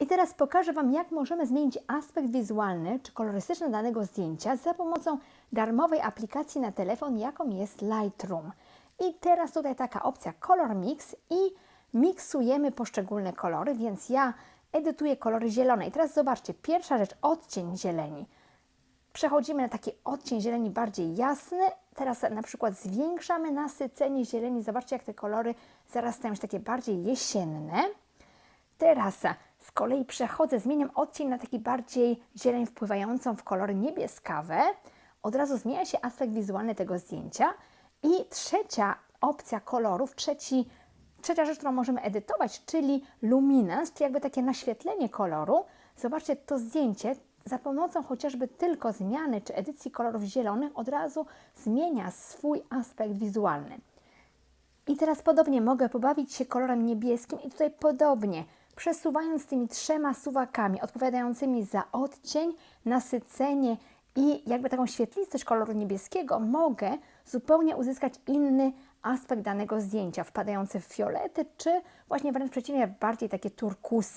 I teraz pokażę Wam, jak możemy zmienić aspekt wizualny czy kolorystyczny danego zdjęcia za pomocą darmowej aplikacji na telefon, jaką jest Lightroom. I teraz tutaj taka opcja Color Mix i miksujemy poszczególne kolory, więc ja edytuję kolory zielone. I teraz zobaczcie, pierwsza rzecz, odcień zieleni. Przechodzimy na taki odcień zieleni bardziej jasny. Teraz na przykład zwiększamy nasycenie zieleni. Zobaczcie, jak te kolory zaraz stają się takie bardziej jesienne. Teraz z kolei przechodzę, zmieniam odcień na taki bardziej zieleń wpływającą w kolory niebieskawe. Od razu zmienia się aspekt wizualny tego zdjęcia. I trzecia opcja kolorów, trzeci, trzecia rzecz, którą możemy edytować, czyli luminance, czyli jakby takie naświetlenie koloru. Zobaczcie, to zdjęcie za pomocą chociażby tylko zmiany czy edycji kolorów zielonych od razu zmienia swój aspekt wizualny. I teraz podobnie mogę pobawić się kolorem niebieskim i tutaj podobnie, przesuwając tymi trzema suwakami odpowiadającymi za odcień, nasycenie i jakby taką świetlistość koloru niebieskiego, mogę zupełnie uzyskać inny aspekt danego zdjęcia, wpadający w fiolety, czy właśnie wręcz przeciwnie, w bardziej takie turkusy.